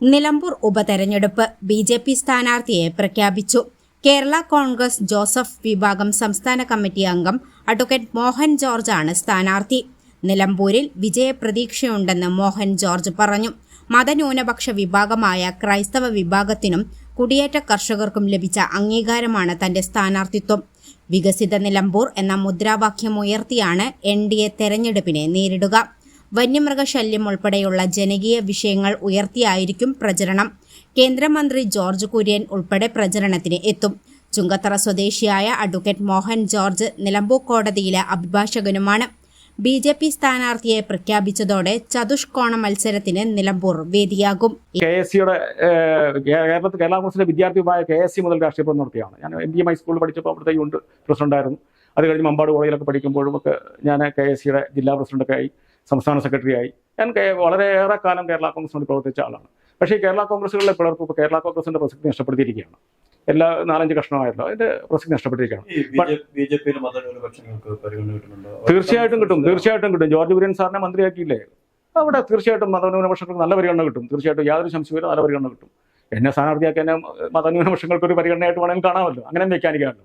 നിലമ്പൂർ ഉപതെരഞ്ഞെടുപ്പ് B J P സ്ഥാനാർത്ഥിയെ പ്രഖ്യാപിച്ചു. കേരള കോൺഗ്രസ് ജോസഫ് വിഭാഗം സംസ്ഥാന കമ്മിറ്റി അംഗം അഡ്വക്കേറ്റ് മോഹൻ ജോർജാണ് സ്ഥാനാർത്ഥി. നിലമ്പൂരിൽ വിജയപ്രതീക്ഷയുണ്ടെന്ന് മോഹൻ ജോർജ് പറഞ്ഞു. മതന്യൂനപക്ഷ വിഭാഗമായ ക്രൈസ്തവ വിഭാഗത്തിനും കുടിയേറ്റ കർഷകർക്കും ലഭിച്ച അംഗീകാരമാണ് തന്റെ സ്ഥാനാർത്ഥിത്വം. വികസിത നിലമ്പൂർ എന്ന മുദ്രാവാക്യമുയർത്തിയാണ് എൻ ഡി എ തെരഞ്ഞെടുപ്പിനെ നേരിടുക. വന്യമൃഗശല്യം ഉൾപ്പെടെയുള്ള ജനകീയ വിഷയങ്ങൾ ഉയർത്തിയായിരിക്കും പ്രചരണം. കേന്ദ്രമന്ത്രി ജോർജ് കുര്യൻ ഉൾപ്പെടെ പ്രചരണത്തിന് എത്തും. ചുങ്കത്തറ സ്വദേശിയായ അഡ്വക്കേറ്റ് മോഹൻ ജോർജ് നിലമ്പൂർ കോടതിയിലെ അഭിഭാഷകനുമാണ്. ബി ജെ പി സ്ഥാനാർത്ഥിയെ പ്രഖ്യാപിച്ചതോടെ ചതുഷ്കോണ മത്സരത്തിന് നിലമ്പൂർ വേദിയാകും. കെ എസ് സിയുടെ കേരളത്തിൽ കേരള കോൺഗ്രസിലെ വിദ്യാർത്ഥിയുമായ കെ എസ് സി മുതൽ രാഷ്ട്രീയം നടത്തിയാണ് ഞാൻ എം ജി എം ഐ സ്കൂളിൽ പഠിച്ചപ്പോൾ അവിടുത്തെ യൂണിറ്റ് പ്രസിഡന്റായിരുന്നു. അത് കഴിഞ്ഞ് മമ്പാട് കോളേജിലൊക്കെ പഠിക്കുമ്പോഴും ഒക്കെ ഞാൻ കെ എസ് സിയുടെ ജില്ലാ പ്രസിഡന്റൊക്കെ ആയി. സംസ്ഥാന സെക്രട്ടറി ആയി ഞാൻ വളരെയേറെ കാലം കേരള കോൺഗ്രസ് വേണ്ടി പ്രവർത്തിച്ച ആളാണ്. പക്ഷേ ഈ കേരള കോൺഗ്രസുകളിലെ പിളർപ്പ് ഇപ്പോൾ കേരള കോൺഗ്രസിന്റെ പ്രസക്തി നഷ്ടപ്പെടുത്തിയിരിക്കുകയാണ് എല്ലാ നാലഞ്ച് കഷ്ണമായല്ലോ അതിന്റെ പ്രസക്തി നഷ്ടപ്പെട്ടിരിക്കുകയാണ്. തീർച്ചയായിട്ടും കിട്ടും തീർച്ചയായിട്ടും കിട്ടും. ജോർജ് കുര്യൻ സാറിനെ മന്ത്രിയാക്കിയില്ലേ? അവിടെ തീർച്ചയായിട്ടും മതന്യൂനപക്ഷങ്ങൾക്ക് നല്ല പരിഗണന കിട്ടും. തീർച്ചയായിട്ടും യാതൊരു സംശയവും നല്ല പരിഗണന കിട്ടും. എന്നെ സ്ഥാനാർത്ഥിയാക്കി എന്നെ മതന്യൂനപക്ഷങ്ങൾക്ക് ഒരു പരിഗണനയായിട്ട് വേണമെങ്കിൽ കാണാമല്ലോ. അങ്ങനെ വ്യാഖ്യാനിക്കാമല്ലോ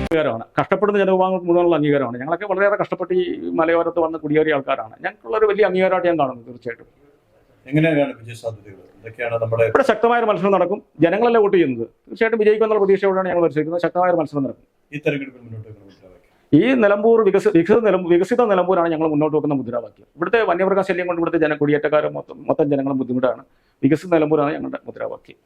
അംഗീകാരമാണ്. കഷ്ടപ്പെടുന്ന ജനവിഭാഗങ്ങൾക്ക് മുഴുവനുള്ള അംഗീകാരമാണ്. ഞങ്ങളൊക്കെ വളരെയേറെ കഷ്ടപ്പെട്ട് ഈ മലയോരത്ത് വന്ന് കുടിയേറിയ ആൾക്കാരാണ്. ഞങ്ങൾക്കുള്ളൊരു വലിയ അംഗീകാരമായിട്ട് ഞാൻ കാണുന്നു തീർച്ചയായിട്ടും. എങ്ങനെയാണ് വിജയ സാധ്യതകൾ? എന്തൊക്കെയാണ് നമ്മുടെ ഇവിടെ ശക്തമായ മത്സരം നടക്കും. ജനങ്ങളല്ലേ വോട്ട് ചെയ്യുന്നത്? തീർച്ചയായിട്ടും വിജയിക്കുമെന്നുള്ള പ്രതീക്ഷയോടെയാണ് ഞങ്ങൾ മത്സരിക്കുന്നത്. ശക്തമായ മത്സരം നടക്കും. ഈ തെരഞ്ഞെടുപ്പിൽ മുന്നോട്ട് ഈ നിലമ്പൂർ വികസിത വികസിത നിലമ്പൂർ വികസിത നിലമ്പൂരാണ് ഞങ്ങൾ മുന്നോട്ട് വെക്കുന്ന മുദ്രാവാക്യം. ഇവിടുത്തെ വന്യമൃഗ ശല്യം കൊണ്ട് ഇവിടുത്തെ ജന കുടിയേറ്റക്കാരും മൊത്തം മൊത്തം ജനങ്ങളും ബുദ്ധിമുട്ടാണ്. വികസിത നിലമ്പൂരാണ് ഞങ്ങളുടെ മുദ്രാവാക്യം.